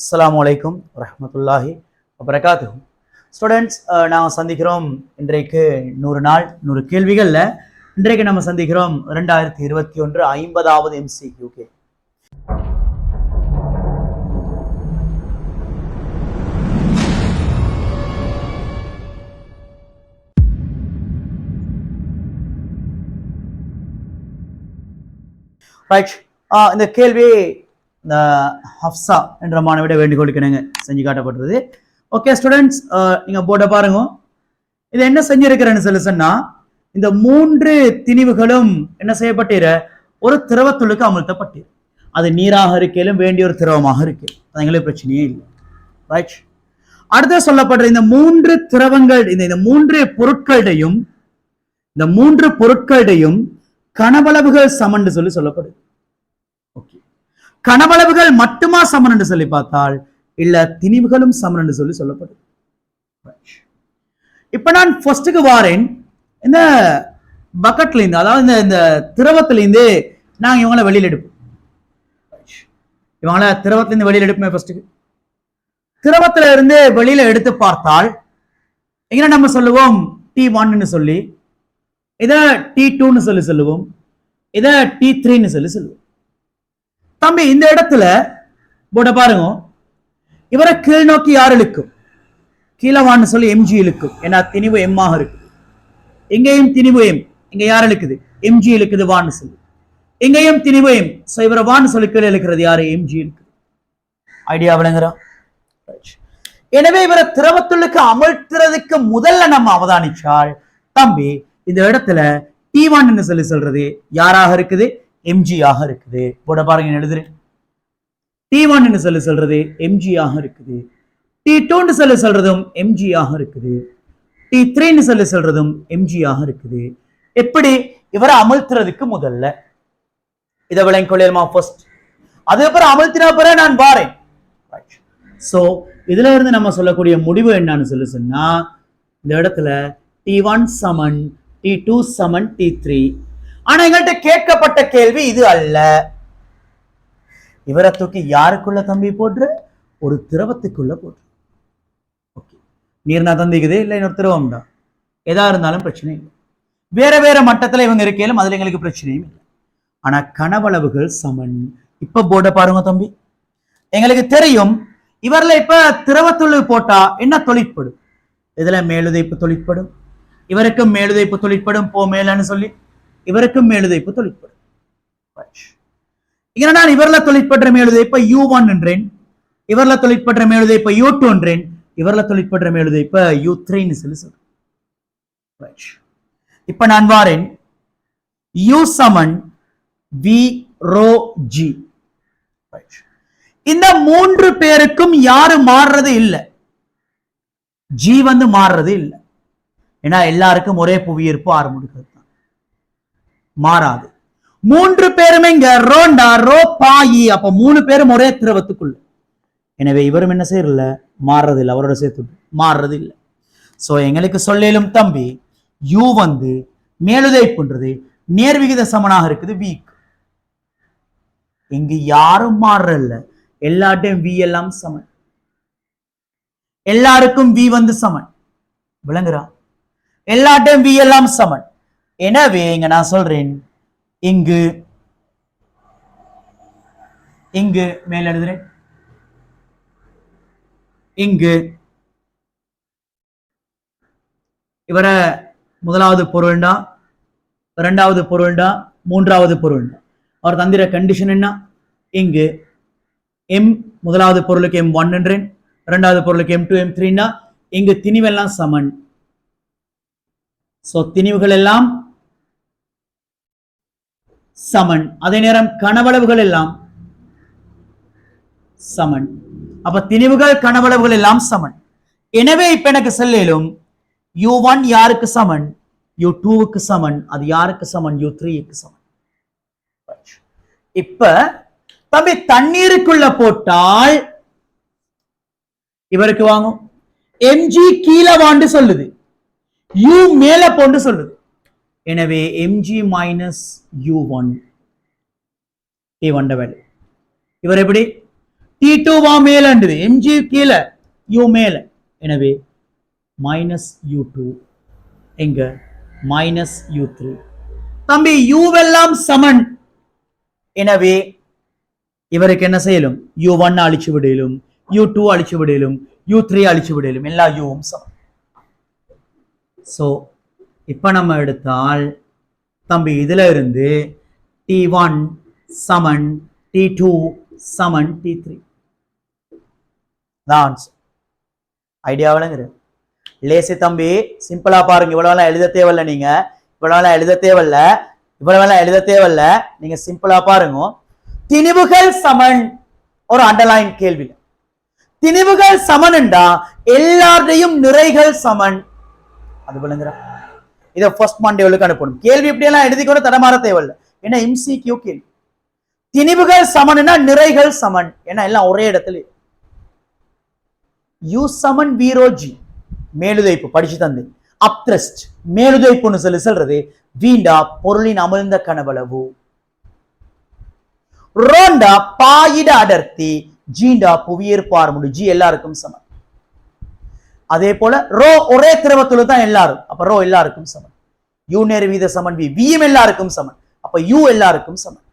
அஸ்லாம் வலைக்கும் ரஹமத்துல்லாஹி வபரகாத்துஹு ஸ்டூடெண்ட்ஸ் நாம் சந்திக்கிறோம் இன்றைக்கு நூறு நாள் நூறு கேள்விகளில். இன்றைக்கு நம்ம சந்திக்கிறோம் ரெண்டாயிரத்தி இருபத்தி ஒன்று ஐம்பதாவது எம்சிக்யூகே ரைட் இந்த கேள்வி இந்த ஹப்சா என்ற மாணவிட வேண்டுகோள் கிணங்க செஞ்சு காட்டப்பட்டது. ஓகே ஸ்டூடெண்ட்ஸ் நீங்கள் போட்ட பாருங்க. இது என்ன செஞ்சிருக்கிறேன்னு சொல்லி சொன்னா இந்த மூன்று திணிவுகளும் என்ன செய்யப்பட்டிரு? ஒரு திரவத்துள்ளுக்கு அமர்த்தப்பட்டிரு அது நீராக இருக்கையிலும் வேண்டிய ஒரு திரவமாக இருக்கு எங்களுக்கு பிரச்சனையே இல்லை. ரைட் அடுத்து சொல்லப்படுற இந்த மூன்று திரவங்கள் இந்த இந்த மூன்று பொருட்களையும் இந்த மூன்று பொருட்களையும் கனவளவுகள் சமன் சொல்லி சொல்லப்படுது. கனவளவுகள் மட்டுமா சமன் என்று சொல்லி பார்த்தால் இல்ல திணிவுகளும் சமன் என்று சொல்லி சொல்லப்படுது இப்ப நான் ஃபர்ஸ்ட்டுக்கு வாரேன். இந்த பக்கெட்ல இருந்து அதாவது இந்த இந்த திரவத்துல இருந்து நாங்க இவங்கள வெளியில எடுப்போம் இவங்கள திரவத்துல இருந்து எடுப்போமே ஃபர்ஸ்ட்டுக்கு திரவத்துல இருந்து வெளியில எடுத்து பார்த்தால் எங்க நம்ம சொல்லுவோம்? டி ஒன்னு சொல்லி இத டி டூன்னு சொல்லி சொல்லுவோம். இத டி த்ரீன்னு சொல்லி சொல்லுவோம். தம்பி இந்த இடத்துல போட பாருங்க. இவரை கீழ் நோக்கி யார் இழுக்கும்? கீழே வான்னு சொல்லி எம்ஜி இழுக்கும். ஏன்னா திணிவு எம்மாக இருக்கு. எங்கேயும் திணிவு எம் இங்க யார் இழுக்குது? எம்ஜி இழுக்குது வான்னு சொல்லி. எங்கேயும் திணிவு எம் சோ இவரை வான்னு சொல்லி கீழே இழுக்கிறது யாரு? எம்ஜி இழுக்குது. ஐடியா விளங்குறா. எனவே இவரை திரவத்துள்ளுக்கு அமர்த்துறதுக்கு முதல்ல நம்ம அவதானிச்சால் தம்பி இந்த இடத்துல டி ஒன்னு சொல்லி சொல்றது யாராக இருக்குது? எம்ஜி ஆக இருக்குது. போட பாருங்க எழுதுறேன். டி ஒன்னு சொல்லி சொல்றது எம்ஜி ஆக இருக்குது. டி டூன்னு சொல்லி சொல்றதும் எம்ஜி ஆக இருக்குது. டி த்ரீன்னு சொல்லி சொல்றதும் எம்ஜி ஆக இருக்குது. எப்படி? இவரை அமர்த்துறதுக்கு முதல்ல. இதை விளங்கி ஃபர்ஸ்ட் அதுக்கப்புறம் அமர்த்தின பிறகு நான் பாறேன் சோ இதுல இருந்து நம்ம சொல்லக்கூடிய முடிவு என்னன்னு சொல்லி சொன்னா இந்த இடத்துல டி ஒன் சமன் டி டூ சமன் டி த்ரீ ஆனா எங்கள்கிட்ட கேட்கப்பட்ட கேள்வி இது அல்ல. இவரை தூக்கி யாருக்குள்ள தம்பி போட்டு ஒரு திரவத்துக்குள்ள போட்டு ஓகே. நீர்னா தந்திக்குது இல்லை இன்னொரு திரவம் தான். எதா இருந்தாலும் பிரச்சனை இல்லை. வேற வேற மட்டத்துல இவங்க இருக்கையிலும் அதுல எங்களுக்கு பிரச்சனையும் இல்லை. ஆனா கனவளவுகள் சமன். இப்ப போர்டை பாருங்க தம்பி. எங்களுக்கு தெரியும் இவர்ல இப்ப திரவத்துள்ளு போட்டா என்ன தொழிற்படும்? இதுல மேலுதைப்பு தொழிற்படும். இவருக்கும் மேலுதைப்பு தொழிற்படும் போ மேலன்னு சொல்லி. இவருக்கும் மேலுதைப்பு தொழிற்படும் இங்க நான் இவர்ல தொழிற்படுற மேலுதைப்ப யூ ஒன் என்றேன். இவரில் தொழிற்படுற மேலுதைப்ப யூ டூ என்றேன். இவரில் தொழிற்படுற மேலுதைப்ப யூ த்ரீன்னு சொல்லி சொல்றேன். இப்ப நான் வாரேன். யூ சமன் வி ரோ ஜி இந்த மூன்று பேருக்கும் யாரு மாறுறது இல்லை. ஜி வந்து மாறுறது இல்லை. ஏன்னா எல்லாருக்கும் ஒரே புவியீர்ப்பு ஆரம்பிக்கிறது மாறாது. மூன்று பேருமே இங்க ரோண்டா ரோ பாயி அப்ப மூணு பேரும் ஒரே திரவத்துக்குள்ள. எனவே இவரும் என்ன செய்யறதில்ல? மாறுறது இல்லை அவரோட சேர்த்து மாறுறது இல்லை சோ எங்களுக்கு சொல்லலும் தம்பி யூ வந்து மேலுதை பண்றது நேர்விகித சமனாக இருக்குது வீக் இங்கு யாரும் மாறுறல்ல எல்லாட்டையும் வி எல்லாம் சமன். எல்லாருக்கும் வி வந்து சமன். விளங்குறா? எல்லாட்டையும் வி எல்லாம் சமன். எனவே இங்க நான் சொல்றேன் இங்கு இங்கு மேல் எழுதுறேன். இங்கு இவரை முதலாவது பொருள்டா இரண்டாவது பொருள்னா மூன்றாவது பொருள் அவர் தந்திர கண்டிஷன் என்ன? இங்கு எம் முதலாவது பொருளுக்கு எம் ஒன் என்றேன். இரண்டாவது பொருளுக்கு எம் டூ எம் த்ரீனா இங்கு திணிவெல்லாம் சமன். சோ திணிவுகள் எல்லாம் சமன். அதே நேரம் கனவளவுகள் எல்லாம் சமன். அப்ப திணிவுகள் கனவளவுகள் எல்லாம் சமன். எனவே இப்ப எனக்கு செல்லும் யூ ஒன் யாருக்கு சமன்? யூ டூவுக்கு சமன். அது யாருக்கு சமன்? யூ த்ரீக்கு சமன். இப்ப தம்பி தண்ணீருக்குள்ள போட்டால் இவருக்கு வாங்கும். எம்ஜி கீழே வாண்டு சொல்லுது. யூ மேல போண்டு சொல்லுது. எனவே MG minus U one T one value இவர் எப்படி? டி டூ வா மேலன்றது. எம்ஜி கீழே யூ மேல. எனவே மைனஸ் யூ டூ எங்க? மைனஸ் யூ த்ரீ தம்பி யூவெல்லாம் சமன். எனவே இவருக்கு என்ன செய்யலும்? யூ ஒன் அழிச்சு விடலும் யூ டூ அழிச்சு விடலும் யூ த்ரீ அழிச்சு விடலும் எல்லா யூவும் சமன் ஸோ இப்போ நம்ம எடுத்தால் தம்பி இதுல இருந்து டி ஒன் சமன் டி டூ சமன் டி த்ரீ தான் ஐடியா விளங்குது. லேசி தம்பி சிம்பிளா பாருங்க. இவ்வளோலாம் எழுத தேவையில்ல நீங்க. இவ்வளவுலாம் எழுத தேவையில்ல. இவ்வளவுலாம் எழுத தேவையில்ல. நீங்க சிம்பிளா பாருங்க. திணிவுகள் சமன். ஒரு அண்டர்லைன் கேள்வி. திணிவுகள் சமன்டா எல்லாருடையும் நிறைகள் சமன். அது விளங்குறா இதை ஃபர்ஸ்ட் மண்டேவுக்கு அனுப்பணும். கேள்வி இப்படியெல்லாம் எழுதி கூட தடமாற தேவையில்லை. ஏன்னா இம்சி கியூ கேள்வி. திணிவுகள் சமன்னா நிறைகள் சமன். ஏன்னா எல்லாம் ஒரே இடத்துல. யூ சமன் வீரோஜி மேலுதைப்பு படிச்சு தந்து. அப்திரஸ்ட் மேலுதைப்புன்னு சொல்லி சொல்றது வீண்டா பொருளின் அமிழ்ந்த கனவளவு. ரோண்டா பாயிட அடர்த்தி. ஜீண்டா புவியேற்பார் பார்முடி ஜி எல்லாருக்கும் சமன். அதே போல ரோ ஒரே திரவத்துல தான் எல்லாரும். அப்ப ரோ எல்லாருக்கும் சமன் யூ நேர் வீத சமன் வி வியும் எல்லாருக்கும் சமன். அப்ப யூ எல்லாருக்கும் சமன்.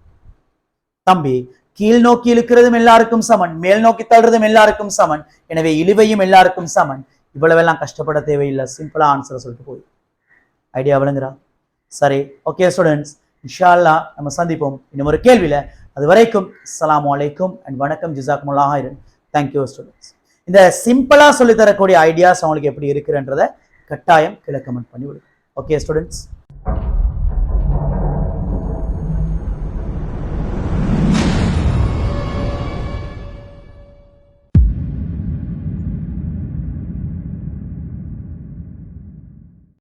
தம்பி கீழ் நோக்கி இழுக்கிறதும் எல்லாருக்கும் சமன் மேல் நோக்கி தள்ளுறதும் எல்லாருக்கும் சமன். எனவே இழுவையும் எல்லாருக்கும் சமன். இவ்வளவெல்லாம் கஷ்டப்பட தேவையில்லை. சிம்பிளா ஆன்சரை சொல்லிட்டு போய். ஐடியா விளங்குறா சரி ஓகே ஸ்டூடெண்ட்ஸ் இன்ஷால்லா நம்ம சந்திப்போம். இன்னும் ஒரு கேள்வியில. அது வரைக்கும் அஸ்லாம் அலைக்கும் அண்ட் வணக்கம் ஜிசாக்குமுல்லாஹ் தேங்க்யூ ஸ்டூடெண்ட்ஸ் இந்த சிம்பிளா சொல்லி தரக்கூடிய ஐடியாஸ் அவங்களுக்கு எப்படி இருக்குன்றத கட்டாயம் கீழே கமெண்ட் பண்ணி விடுங்க ஓகே ஸ்டூடெண்ட்ஸ்